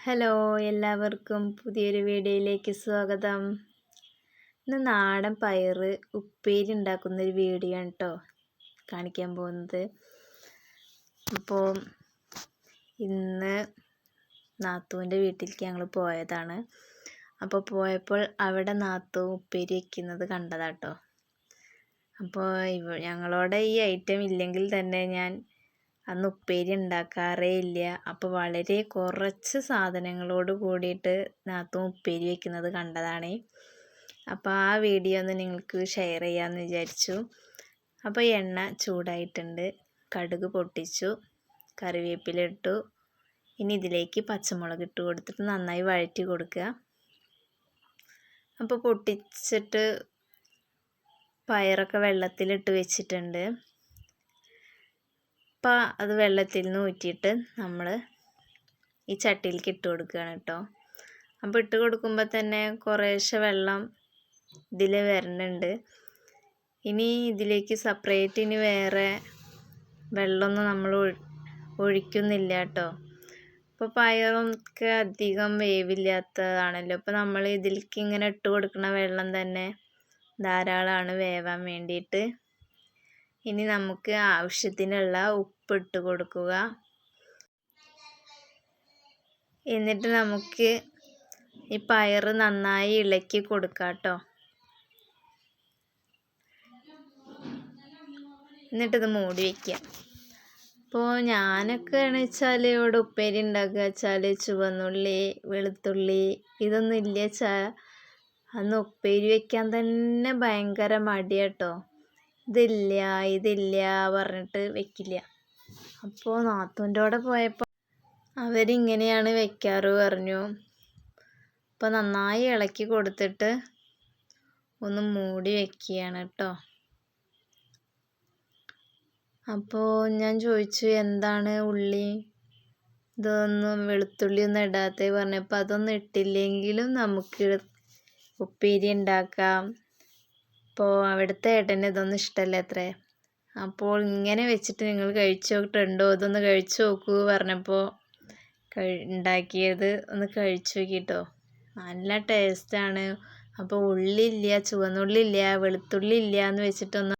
Hello എല്ലാവർക്കും പുതിയൊരു വീഡിയോയിലേക്ക് സ്വാഗതം. ഇന്ന് നാടൻ പയറ് ഉപ്പേരി ഉണ്ടാക്കുന്നൊരു വീഡിയോ ആണ് കേട്ടോ കാണിക്കാൻ പോകുന്നത്. അപ്പോൾ ഇന്ന് നാത്തുവിന്റെ വീട്ടിലേക്ക് ഞങ്ങൾ പോയതാണ്. അപ്പോൾ പോയപ്പോൾ അവിടെ നാത്തു ഉപ്പേരി വയ്ക്കുന്നത് കണ്ടതാട്ടോ അപ്പോൾ ഇവ ഞങ്ങളോട് ഈ ഐറ്റം ഇല്ലെങ്കിൽ തന്നെ ഞാൻ അന്ന് ഉപ്പേരി ഉണ്ടാക്കാറേ ഇല്ല. അപ്പോൾ വളരെ കുറച്ച് സാധനങ്ങളോട് കൂടിയിട്ട് നാത്തും ഉപ്പേരി വെക്കുന്നത് കണ്ടതാണ്. അപ്പോൾ ആ വീഡിയോ ഒന്ന് നിങ്ങൾക്ക് ഷെയർ ചെയ്യാമെന്ന് വിചാരിച്ചു. അപ്പോൾ എണ്ണ ചൂടായിട്ടുണ്ട്. കടുക് പൊട്ടിച്ചു. കറിവേപ്പില ഇട്ടു ഇനി ഇതിലേക്ക് പച്ചമുളക് ഇട്ട് കൊടുത്തിട്ട് നന്നായി വഴറ്റി കൊടുക്കുക. അപ്പോൾ പൊട്ടിച്ചിട്ട് പയറൊക്കെ വെള്ളത്തിലിട്ട് വെച്ചിട്ടുണ്ട്. അപ്പം അത് വെള്ളത്തിൽ നിന്ന് ഊറ്റിയിട്ട് നമ്മൾ ഈ ചട്ടിയിലേക്ക് ഇട്ട് കൊടുക്കുകയാണ് കേട്ടോ. അപ്പോൾ ഇട്ട് കൊടുക്കുമ്പോൾ തന്നെ കുറേശ്ശെ വെള്ളം ഇതിൽ വരുന്നുണ്ട് ഇനി ഇതിലേക്ക് സെപ്പറേറ്റ് ഇനി വേറെ വെള്ളമൊന്നും നമ്മൾ ഒഴിക്കുന്നില്ല കേട്ടോ. ഇപ്പോൾ പയറൊക്കെ അധികം വേവില്ലാത്തതാണല്ലോ. അപ്പോൾ നമ്മൾ ഇതിലേക്ക് ഇങ്ങനെ ഇട്ട് കൊടുക്കുന്ന വെള്ളം തന്നെ ധാരാളമാണ് വേവാൻ വേണ്ടിയിട്ട്. ഇനി നമുക്ക് ആവശ്യത്തിനുള്ള ഉപ്പ് ഇട്ട് കൊടുക്കുക. എന്നിട്ട് നമുക്ക് ഈ പയർ നന്നായി ഇളക്കി കൊടുക്കാം കേട്ടോ എന്നിട്ടിത് മൂടി വയ്ക്കുക അപ്പോൾ ഞാനൊക്കെ ആണ് വെച്ചാൽ ഇവിടെ ഉപ്പേരി ഉണ്ടാക്കുക വെച്ചാൽ ചുവന്നുള്ളി വെളുത്തുള്ളി ഇതൊന്നും ഇല്ല വെച്ചാൽ അന്ന് ഉപ്പേരി വയ്ക്കാൻ തന്നെ ഭയങ്കര മടിയാട്ടോ ഇതില്ല ഇതില്ല പറഞ്ഞിട്ട് വെക്കില്ല. അപ്പോൾ നാത്തൂന്റെ കൂടെ പോയപ്പോൾ അവരിങ്ങനെയാണ് വെക്കാറ് പറഞ്ഞു. അപ്പോൾ നന്നായി ഇളക്കി കൊടുത്തിട്ട് ഒന്ന് മൂടി വെക്കുകയാണ് കേട്ടോ അപ്പോൾ ഞാൻ ചോദിച്ചു എന്താണ് ഉള്ളി? ഇതൊന്നും വെളുത്തുള്ളി ഒന്നും ഇടാത്തത് പറഞ്ഞപ്പോൾ അതൊന്നും ഇട്ടില്ലെങ്കിലും നമുക്ക് ഉപ്പേരി ഉണ്ടാക്കാം. അപ്പോൾ അവിടുത്തെ ഏട്ടന് ഇതൊന്നും ഇഷ്ടമല്ല അത്രേ. അപ്പോൾ ഇങ്ങനെ വെച്ചിട്ട് നിങ്ങൾ കഴിച്ചു നോക്കിയിട്ടുണ്ടോ ഇതൊന്ന് കഴിച്ചു നോക്കൂ പറഞ്ഞപ്പോൾ ഉണ്ടാക്കിയത് ഒന്ന് കഴിച്ചു നോക്കിട്ടോ. നല്ല ടേസ്റ്റാണ് അപ്പോൾ ഉള്ളില്ല ചുവന്നുള്ളി ഇല്ല വെളുത്തുള്ളി ഇല്ല എന്ന് വെച്ചിട്ടൊന്നും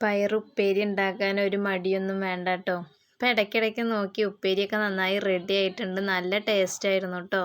പയറുപ്പേരി ഉണ്ടാക്കാൻ ഒരു മടിയൊന്നും വേണ്ട കേട്ടോ അപ്പോൾ ഇടയ്ക്കിടയ്ക്ക് നോക്കി ഉപ്പേരിയൊക്കെ നന്നായി റെഡി ആയിട്ടുണ്ട്. നല്ല ടേസ്റ്റ് ആയിരുന്നു കേട്ടോ